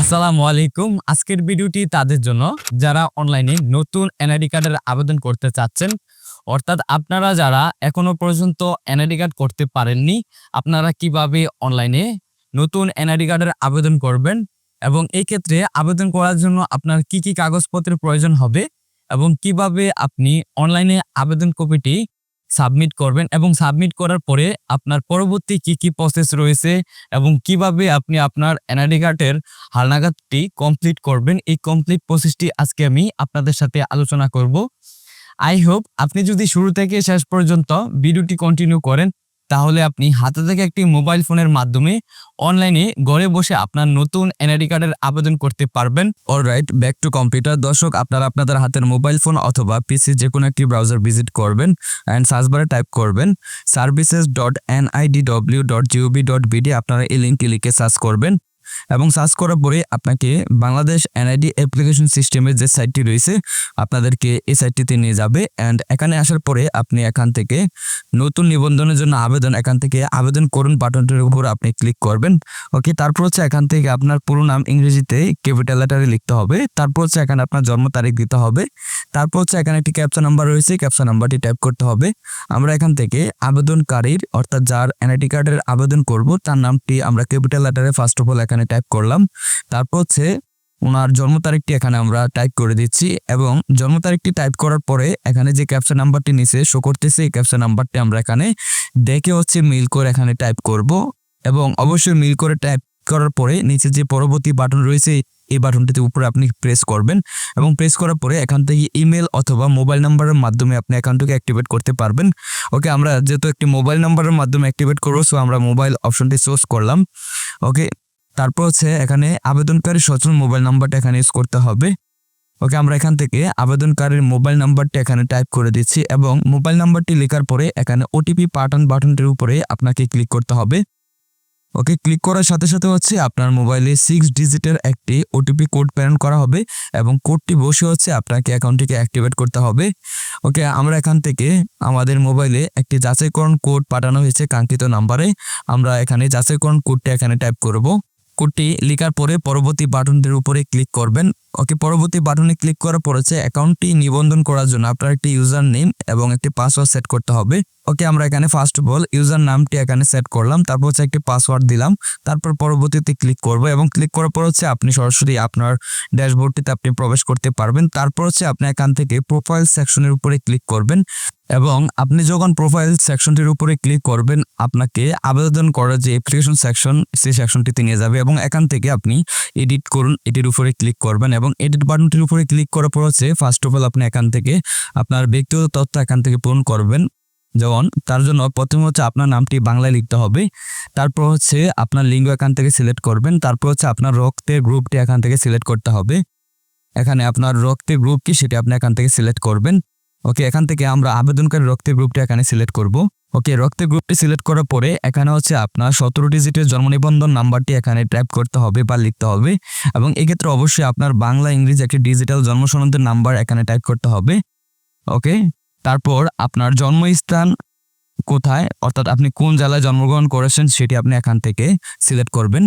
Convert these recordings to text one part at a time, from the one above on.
আসসালামু আলাইকুম। আজকের ভিডিওটি তাদের জন্য। যারা অনলাইনে নতুন এনআইডি কার্ডের আবেদন করতে চাচ্ছেন, অর্থাৎ আপনারা যারা এখনও পর্যন্ত এনআইডি কার্ড করতে পারেননি, আপনারা কীভাবে অনলাইনে নতুন এনআইডি কার্ডের আবেদন করবেন এবং এই ক্ষেত্রে আবেদন করার জন্য আপনার কি কি কাগজপত্রের প্রয়োজন হবে এবং কীভাবে আপনি অনলাইনে আবেদন কপিটি সাবমিট করবেন এবং সাবমিট করার পরে আপনার পরবর্তী কি কি প্রসেস রয়েছে এবং কীভাবে আপনি আপনার এনআইডি কার্ডের হালনাগাদটি কমপ্লিট করবেন, এই কমপ্লিট প্রসেসটি আজকে আমি আপনাদের সাথে আলোচনা করব। আই হোপ আপনি যদি শুরু থেকে শেষ পর্যন্ত ভিডিওটি কন্টিনিউ করেন তাহলে আপনি হাতে থেকে একটি মোবাইল ফোনের মাধ্যমে অনলাইনে ঘরে বসে আপনার নতুন এনআইডি কার্ডের আবেদন করতে পারবেন। অলরাইট ব্যাক টু কম্পিউটার দর্শক, আপনারা আপনাদের হাতের মোবাইল ফোন অথবা পিসি যে কোনো একটি ব্রাউজার ভিজিট করবেন অ্যান্ড সার্চবারে টাইপ করবেন। Services dot NID W dot GOV dot BD আপনারা এই লিঙ্কটি লিখে সার্চ করবেন। এবং সার্চ করার পরে আপনাকে বাংলাদেশ এনআইডি অ্যাপ্লিকেশন সিস্টেমের যে সাইটটি রয়েছে, আপনাদেরকে এই সাইটটিতে নিয়ে যাবে। অ্যান্ড এখানে আসার পরে আপনি এখান থেকে নতুন নিবন্ধনের জন্য আবেদন, এখান থেকে আবেদন করুন বাটনটির উপর আপনি ক্লিক করবেন। ওকে তারপর হচ্ছে এখান থেকে আপনার পুরো নাম ইংরেজিতে ক্যাপিটাল লেটারে লিখতে হবে। তারপর হচ্ছে এখানে আপনার জন্ম তারিখ দিতে হবে। তারপর হচ্ছে এখানে একটি ক্যাপচা নাম্বার রয়েছে ক্যাপচা নাম্বারটি টাইপ করতে হবে। আমরা এখান থেকে আবেদনকারীর, অর্থাৎ যার এনআইডি কার্ডের আবেদন করব, তার নামটি আমরা ক্যাপিটাল লেটারে ফার্স্ট অফ অল এখানে টাইপ করলাম। তারপর হচ্ছে ওনার জন্ম তারিখটি এখানে আমরা টাইপ করে দিচ্ছি এবং জন্ম তারিখটি টাইপ করার পরে এখানে যে ক্যাপচা নাম্বারটি নিচে শো করতেছে, এই ক্যাপচা নাম্বারটি আমরা এখানে দেখে হচ্ছে মিল করে এখানে টাইপ করব এবং অবশ্যই মিল করে টাইপ করার পরে নিচে যে পরবর্তী বাটন রয়েছে, এই বাটনটিতে উপরে আপনি প্রেস করবেন এবং প্রেস করার পরে এখান থেকে ইমেল অথবা মোবাইল নাম্বারের মাধ্যমে আপনি অ্যাকাউন্টটিকে অ্যাক্টিভেট করতে পারবেন। ওকে আমরা যেহেতু একটি মোবাইল নাম্বারের মাধ্যমে অ্যাক্টিভেট করব সো আমরা মোবাইল অপশনটি চুজ করলাম। ওকে তারপর হচ্ছে এখানে আবেদনকারী সচল মোবাইল নাম্বারটা এখানে ইউজ করতে হবে। ওকে, আমরা এখান থেকে আবেদনকারীর মোবাইল নাম্বারটা এখানে টাইপ করে দিচ্ছি এবং মোবাইল নাম্বারটি লেখার পরে এখানে ওটিপি পাঠান বাটনটির উপরে আপনাকে ক্লিক করতে হবে। ওকে ক্লিক করার সাথে সাথে হচ্ছে আপনার মোবাইলে সিক্স ডিজিটের একটি ওটিপি কোড প্রেরণ করা হবে এবং কোডটি বসে হচ্ছে আপনাকে অ্যাকাউন্টটিকে অ্যাক্টিভেট করতে হবে। ওকে, আমরা এখান থেকে আমাদের মোবাইলে একটি যাচাইকরণ কোড পাঠানো হয়েছে কাঙ্ক্ষিত নাম্বারে আমরা এখানে যাচাইকরণ কোডটা এখানে টাইপ করব। কোডটি লেখার পরে পরবর্তী বাটনটির উপরে ক্লিক করবেন। ওকে, পরবর্তী বাটনে ক্লিক করার হচ্ছে অ্যাকাউন্টটি নিবন্ধন করার জন্য আপনার একটি ইউজার নেম এবং একটি পাসওয়ার্ড সেট করতে হবে। ওকে আমরা এখানে ফার্স্ট অফ অল ইউজার নামটি এখানে সেট করলাম, তারপর হচ্ছে একটি পাসওয়ার্ড দিলাম, তারপর পরবর্তীতে ক্লিক করব এবং ক্লিক করার পর হচ্ছে আপনি সরাসরি আপনার ড্যাশবোর্ডটিতে আপনি প্রবেশ করতে পারবেন, তারপর হচ্ছে আপনি এখান থেকে প্রোফাইল সেকশনের উপরে ক্লিক করবেন এবং আপনি যখন প্রোফাইল সেকশনটির উপরে ক্লিক করবেন, আপনাকে আবেদন করার যে অ্যাপ্লিকেশন সেকশন সেই সেকশনটিতে নিয়ে যাবে এবং এখান থেকে আপনি এডিট করুন, এটির উপরে ক্লিক করবেন এবং এডিট বাটনটির উপরে ক্লিক করার পর হচ্ছে ফার্স্ট অফ অল আপনি এখান থেকে আপনার ব্যক্তিগত তথ্য এখান থেকে পূরণ করবেন যেমন তার জন্য প্রথমে হচ্ছে আপনার নামটি বাংলায় লিখতে হবে। তারপর হচ্ছে আপনার লিঙ্গ এখান থেকে সিলেক্ট করবেন। তারপর হচ্ছে আপনার রক্তের গ্রুপটি এখান থেকে সিলেক্ট করতে হবে। এখানে আপনার রক্তের গ্রুপ কি সেটি আপনি এখান থেকে সিলেক্ট করবেন। ওকে এখান থেকে আমরা আবেদনকারী রক্তের গ্রুপটি এখানে সিলেক্ট করব। ওকে রক্তের গ্রুপটি সিলেক্ট করার পরে এখানে হচ্ছে আপনার সতেরো ডিজিটের জন্ম নিবন্ধন নাম্বারটি এখানে টাইপ করতে হবে বা লিখতে হবে। এবং এক্ষেত্রে অবশ্যই আপনার বাংলা, ইংরেজি একটি ডিজিটাল জন্ম নাম্বার এখানে টাইপ করতে হবে। ওকে তারপর আপনার জন্মস্থান কোথায়? অর্থাৎ আপনি কোন জেলায় জন্মগ্রহণ করেছেন সেটি আপনি এখান থেকে সিলেক্ট করবেন।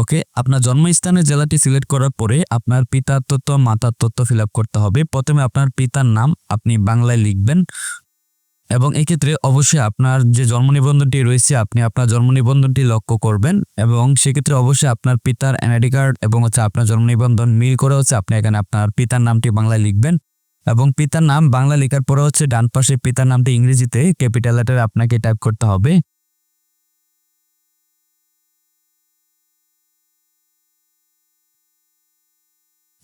ওকে? আপনার জন্মস্থানের জেলাটি সিলেক্ট করার পরে আপনার পিতার তথ্য, মাতার তথ্য ফিল করতে হবে। প্রথমে আপনার পিতার নাম আপনি বাংলায় লিখবেন এবং এক্ষেত্রে অবশ্যই আপনার যে জন্ম নিবন্ধনটি রয়েছে, আপনি আপনার জন্ম নিবন্ধনটি লক্ষ্য করবেন এবং সেক্ষেত্রে অবশ্যই আপনার পিতার এনআইডি কার্ড এবং হচ্ছে আপনার জন্ম নিবন্ধন মিল করে হচ্ছে আপনি এখানে আপনার পিতার নামটি বাংলায় লিখবেন। এবং পিতার নাম বাংলা লেখার পরে হচ্ছে ডান পাশে পিতার নামটি ইংরেজিতে ক্যাপিটাল লেটারে আপনাকে টাইপ করতে হবে।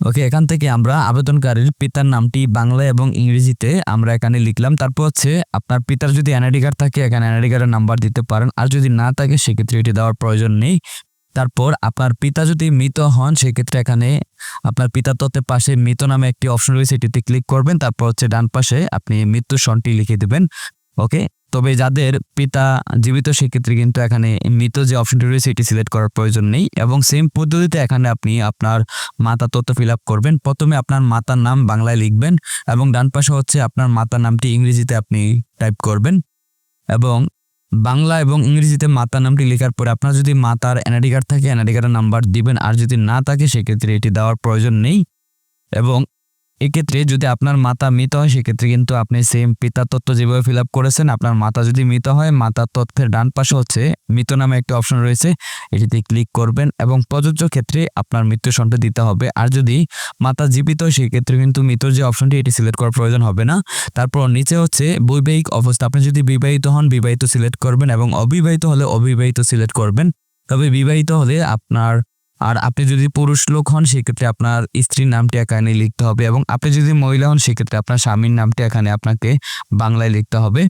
ওকে, এখান থেকে আমরা আবেদনকারীর পিতার নামটি বাংলা এবং ইংরেজিতে আমরা এখানে লিখলাম। তারপর হচ্ছে আপনার পিতার যদি এনআইডি কার্ড থাকে, এখানে এনআইডি কার্ডের নাম্বার দিতে পারেন। আর যদি না থাকে, সেক্ষেত্রে এটি দেওয়ার প্রয়োজন নেই। তারপর আপনার পিতা যদি মৃত হন, সেক্ষেত্রে এখানে আপনার পিতার তত্ত্বের পাশে মৃত নামে একটি অপশন রয়েছে, এটিতে ক্লিক করবেন। তারপর হচ্ছে ডান পাশে আপনি মৃত্যু সনটি লিখে দেবেন। ওকে তবে যাদের পিতা জীবিত, সেক্ষেত্রে কিন্তু এখানে মৃত যে অপশনটি রয়েছে, এটি সিলেক্ট করার প্রয়োজন নেই। এবং সেম পদ্ধতিতে এখানে আপনি আপনার মাতার তথ্য ফিল আপ করবেন। প্রথমে আপনার মাতার নাম বাংলায় লিখবেন এবং ডান পাশে হচ্ছে আপনার মাতার নামটি ইংরেজিতে আপনি টাইপ করবেন। এবং বাংলা এবং ইংরেজিতে মাতার নামটি লেখার পরে আপনার যদি মাতার এনআইডি কার্ড থাকে, এনআইডি কার্ডের নাম্বার দিবেন, আর যদি না থাকে, সেক্ষেত্রে এটি দেওয়ার প্রয়োজন নেই। এবং এক্ষেত্রে যদি আপনার মাতা মৃত হয়, সেক্ষেত্রে কিন্তু আপনি সেম পিতার তত্ত্ব যেভাবে ফিল আপ করেছেন, আপনার মাতা যদি মৃত হয় মাতার তথ্যের ডান পাশে হচ্ছে মৃত নামে একটা অপশন রয়েছে। এটিতে ক্লিক করবেন এবং প্রযোজ্য ক্ষেত্রে আপনার মৃত্যু সনটা দিতে হবে। আর যদি মাতা জীবিত হয়, সেক্ষেত্রে কিন্তু মৃতর যে অপশনটি এটি সিলেক্ট করার প্রয়োজন হবে না। তারপর নিচে হচ্ছে বৈবাহিক অবস্থা। আপনি যদি বিবাহিত হন, বিবাহিত সিলেক্ট করবেন এবং অবিবাহিত হলে অবিবাহিত সিলেক্ট করবেন। তবে বিবাহিত হলে আপনার আর আপনি যদি পুরুষ লোক হন, সেক্ষেত্রে আপনার স্ত্রীর নামটি এখানে লিখতে হবে এবং আপনি যদি মহিলা হন, সেক্ষেত্রে আপনার স্বামীর নামটি এখানে আপনাকে বাংলায় লিখতে হবে।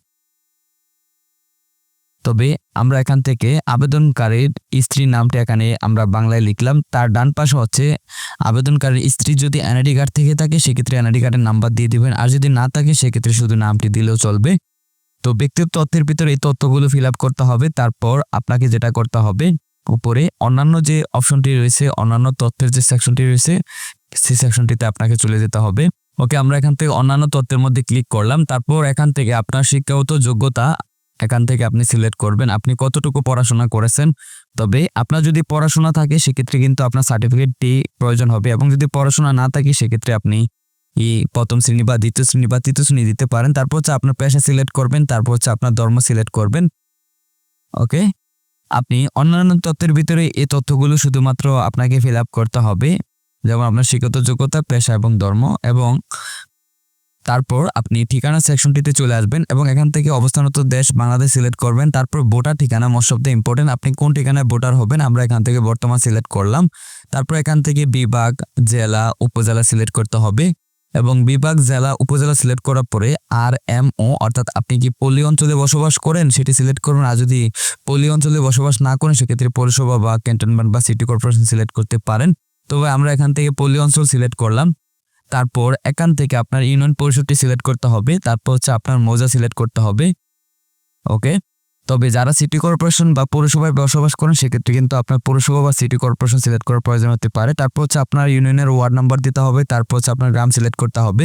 তবে আমরা এখান থেকে আবেদনকারীর স্ত্রীর নামটি এখানে আমরা বাংলায় লিখলাম। তার ডান পাশে হচ্ছে, আবেদনকারীর স্ত্রী যদি এনআইডি কার্ড থেকে থাকে, সেক্ষেত্রে এনআইডি কার্ডের নাম্বার দিয়ে দিবেন। আর যদি না থাকে, সেক্ষেত্রে শুধু নামটি দিলেও চলবে। তো ব্যক্তিগত তথ্যের ভিতরে এই তথ্যগুলো ফিল করতে হবে। তারপর আপনাকে যেটা করতে হবে উপরে অন্যান্য যে অপশনটি রয়েছে, অন্যান্য তথ্যের যে সেকশনটি রয়েছে, সেই সেকশনটিতে আপনাকে চলে যেতে হবে। ওকে আমরা এখান থেকে অন্যান্য তথ্যের মধ্যে ক্লিক করলাম। তারপর এখান থেকে আপনার শিক্ষাগত যোগ্যতা, এখান থেকে আপনি সিলেক্ট করবেন। আপনি কতটুকু পড়াশোনা করেছেন? তবে আপনার যদি পড়াশোনা থাকে, সেক্ষেত্রে কিন্তু আপনার সার্টিফিকেটটি প্রয়োজন হবে এবং যদি পড়াশোনা না থাকে, সেক্ষেত্রে আপনি এই প্রথম শ্রেণি বা দ্বিতীয় শ্রেণি বা তৃতীয় শ্রেণি দিতে পারেন। তারপর হচ্ছে আপনার পেশা সিলেক্ট করবেন, তারপর হচ্ছে আপনার ধর্ম সিলেক্ট করবেন। ওকে আপনি অন্যান্য তথ্যের ভিতরে এই তথ্যগুলো শুধুমাত্র আপনাকে ফিল আপ করতে হবে। যেমন আপনার শিক্ষত যোগ্যতা, পেশা এবং ধর্ম এবং তারপর আপনি ঠিকানা সেকশনটিতে চলে আসবেন এবং এখান থেকে অবস্থানত দেশ বাংলাদেশ সিলেক্ট করবেন। তারপর ভোটার ঠিকানা মোস্ট অফ দ্য ইম্পর্টেন্ট আপনি কোন ঠিকানায় ভোটার হবেন আমরা এখান থেকে বর্তমান সিলেক্ট করলাম। তারপর এখান থেকে বিভাগ, জেলা, উপজেলা সিলেক্ট করতে হবে। এবং বিভাগ জেলা, উপজেলা সিলেক্ট করার পরে আর এম ও অর্থাৎ আপনি কি পল্লী অঞ্চলে বসবাস করেন সেটি সিলেক্ট করুন। আর যদি পল্লী অঞ্চলে বসবাস না করেন, সেক্ষেত্রে পৌরসভা বা ক্যান্টনমেন্ট বা সিটি কর্পোরেশন সিলেক্ট করতে পারেন। তবে আমরা এখান থেকে পল্লী অঞ্চল সিলেক্ট করলাম। তারপর এখান থেকে আপনার ইউনিয়ন পরিষদটি সিলেক্ট করতে হবে। তারপর হচ্ছে আপনার মোজা সিলেক্ট করতে হবে। ওকে? তবে যারা সিটি কর্পোরেশন বা পৌরসভায় বসবাস করেন, সেক্ষেত্রে কিন্তু আপনার পৌরসভা বা সিটি কর্পোরেশন সিলেক্ট করার প্রয়োজন হতে পারে। তারপর হচ্ছে আপনার ইউনিয়নের ওয়ার্ড নাম্বার দিতে হবে, তারপর হচ্ছে আপনার গ্রাম সিলেক্ট করতে হবে।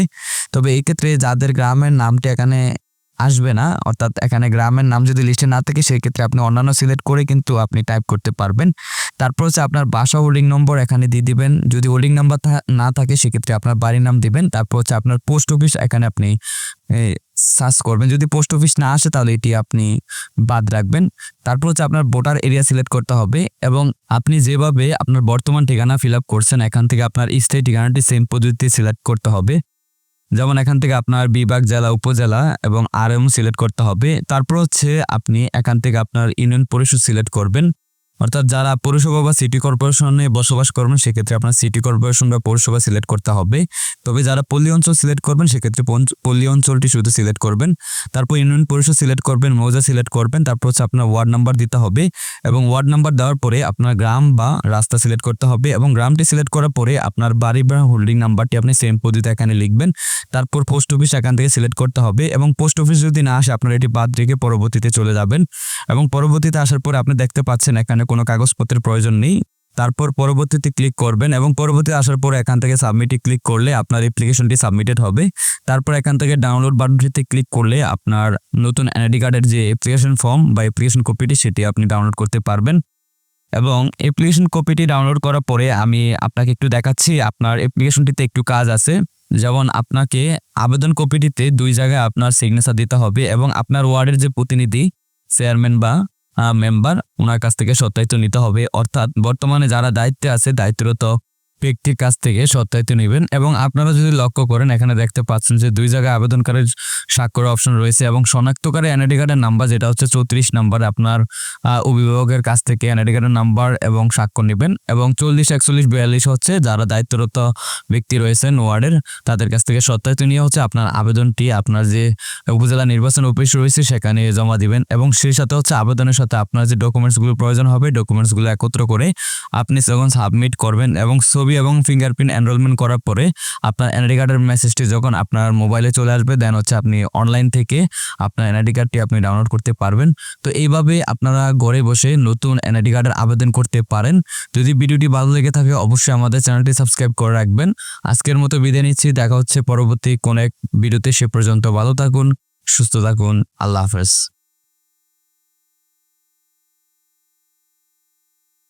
তবে এই ক্ষেত্রে যাদের গ্রামের নামটি এখানে আসবে না, অর্থাৎ এখানে গ্রামের নাম যদি লিস্টে না থাকে, সেক্ষেত্রে আপনি অন্যান্য সিলেক্ট করে কিন্তু আপনি টাইপ করতে পারবেন। তারপর হচ্ছে আপনার বাসা হোল্ডিং নম্বর এখানে দিয়ে দিবেন। যদি হোল্ডিং নাম্বার না থাকে, সেক্ষেত্রে আপনার বাড়ির নাম দিবেন। তারপর হচ্ছে আপনার পোস্ট অফিস এখানে আপনি সার্চ করবেন। যদি পোস্ট অফিস না আসে, তাহলে এটি আপনি বাদ রাখবেন। তারপর হচ্ছে আপনার ভোটার এরিয়া সিলেক্ট করতে হবে এবং আপনি যেভাবে আপনার বর্তমান ঠিকানা ফিল আপ করছেন, এখান থেকে আপনার স্থায়ী ঠিকানাটি সেম পদ্ধতিতে সিলেক্ট করতে হবে। যেমন এখান থেকে আপনার বিভাগ জেলা, উপজেলা এবং আর এম সিলেক্ট করতে হবে। তারপর হচ্ছে আপনি এখান থেকে আপনার ইউনিয়ন পরিষদ সিলেক্ট করবেন। অর্থাৎ যারা পৌরসভা বা সিটি কর্পোরেশনে বসবাস করবেন, সেক্ষেত্রে আপনার সিটি কর্পোরেশন বা পৌরসভা সিলেক্ট করতে হবে। তবে যারা পল্লী অঞ্চল সিলেক্ট করবেন, সেক্ষেত্রে পল্লী অঞ্চলটি শুধু সিলেক্ট করবেন। তারপর ইউনিয়ন পরিষদ সিলেক্ট করবেন, মৌজা সিলেক্ট করবেন, তারপর হচ্ছে আপনার ওয়ার্ড নাম্বার দিতে হবে এবং ওয়ার্ড নাম্বার দেওয়ার পরে আপনার গ্রাম বা রাস্তা সিলেক্ট করতে হবে এবং গ্রামটি সিলেক্ট করার পরে আপনার বাড়ি বা হোল্ডিং নাম্বারটি আপনি সেম পদ্ধতিতে এখানে লিখবেন। তারপর পোস্ট অফিস এখান থেকে সিলেক্ট করতে হবে এবং পোস্ট অফিস যদি না আসে, আপনার এটি বাদ রেখে পরবর্তীতে চলে যাবেন এবং পরবর্তীতে আসার পরে আপনি দেখতে পাচ্ছেন এখানে কোনো কাগজপত্রের প্রয়োজন নেই। তারপর পরবর্তীতে ক্লিক করবেন এবং পরবর্তী আসার পর এখান থেকে সাবমিটে ক্লিক করলে আপনার অ্যাপ্লিকেশনটি সাবমিটেড হবে। তারপর এখান থেকে ডাউনলোড বাটনটিতে ক্লিক করলে আপনার নতুন এনআইডি কার্ডের যে অ্যাপ্লিকেশন ফর্ম বা অ্যাপ্লিকেশন কপিটি সেটি আপনি ডাউনলোড করতে পারবেন। এবং অ্যাপ্লিকেশন কপিটি ডাউনলোড করার পরে আমি আপনাকে একটু দেখাচ্ছি, আপনার অ্যাপ্লিকেশনটিতে একটু কাজ আছে। যেমন আপনাকে আবেদন কপিটিতে দুই জায়গায় আপনার সিগনেচার দিতে হবে এবং আপনার ওয়ার্ডের যে প্রতিনিধি চেয়ারম্যান বা মেম্বার ওনার কাছ থেকে সত্যায়িত নিতে হবে। অর্থাৎ বর্তমানে যারা দায়িত্বে আছে দায়িত্বরত ব্যক্তির কাছ থেকে সত্যায়িত নেবেন এবং আপনারা যদি লক্ষ্য করেন, এখানে দেখতে পাচ্ছেন যে দুই জায়গায় আবেদনকারীর স্বাক্ষর অপশন রয়েছে এবং শনাক্তকারী এনআইডি কার্ডের নাম্বার যেটা হচ্ছে চৌত্রিশ নাম্বার, আপনার অভিভাবকের কাছ থেকে এনআইডি কার্ডের নাম্বার এবং স্বাক্ষর নেবেন এবং চল্লিশ, একচল্লিশ, বিয়াল্লিশ হচ্ছে যারা দায়িত্বরত ব্যক্তি রয়েছেন ওয়ার্ডের, তাদের কাছ থেকে সত্যায়িত নিয়ে হচ্ছে আপনার আবেদনটি, আপনার যে উপজেলা নির্বাচন অফিস রয়েছে সেখানে জমা দিবেন এবং সেই সাথে হচ্ছে আবেদনের সাথে আপনার যে ডকুমেন্টসগুলো প্রয়োজন হবে ডকুমেন্টসগুলো একত্র করে আপনি যখন সাবমিট করবেন এবং ছবি এবং ফিঙ্গারপ্রিন্ট এনরোলমেন্ট করার পরে আপনার এনআইডি কার্ডের মেসেজটি যখন আপনার মোবাইলে চলে আসবে দেন হচ্ছে আপনি অনলাইন থেকে আপনার এনআইডি কার্ডটি আপনি ডাউনলোড করতে পারবেন। তো এইভাবে আপনারা ঘরে বসে নতুন এনআইডি কার্ডের আবেদন করতে পারেন। যদি ভিডিওটি ভালো লেগে থাকে, অবশ্যই আমাদের চ্যানেলটি সাবস্ক্রাইব করে রাখবেন। আজকের মতো বিদায় নিচ্ছি, দেখা হচ্ছে পরবর্তী কোন এক ভিডিওতে, সে পর্যন্ত ভালো থাকুন, সুস্থ থাকুন, আল্লাহ হাফেজ।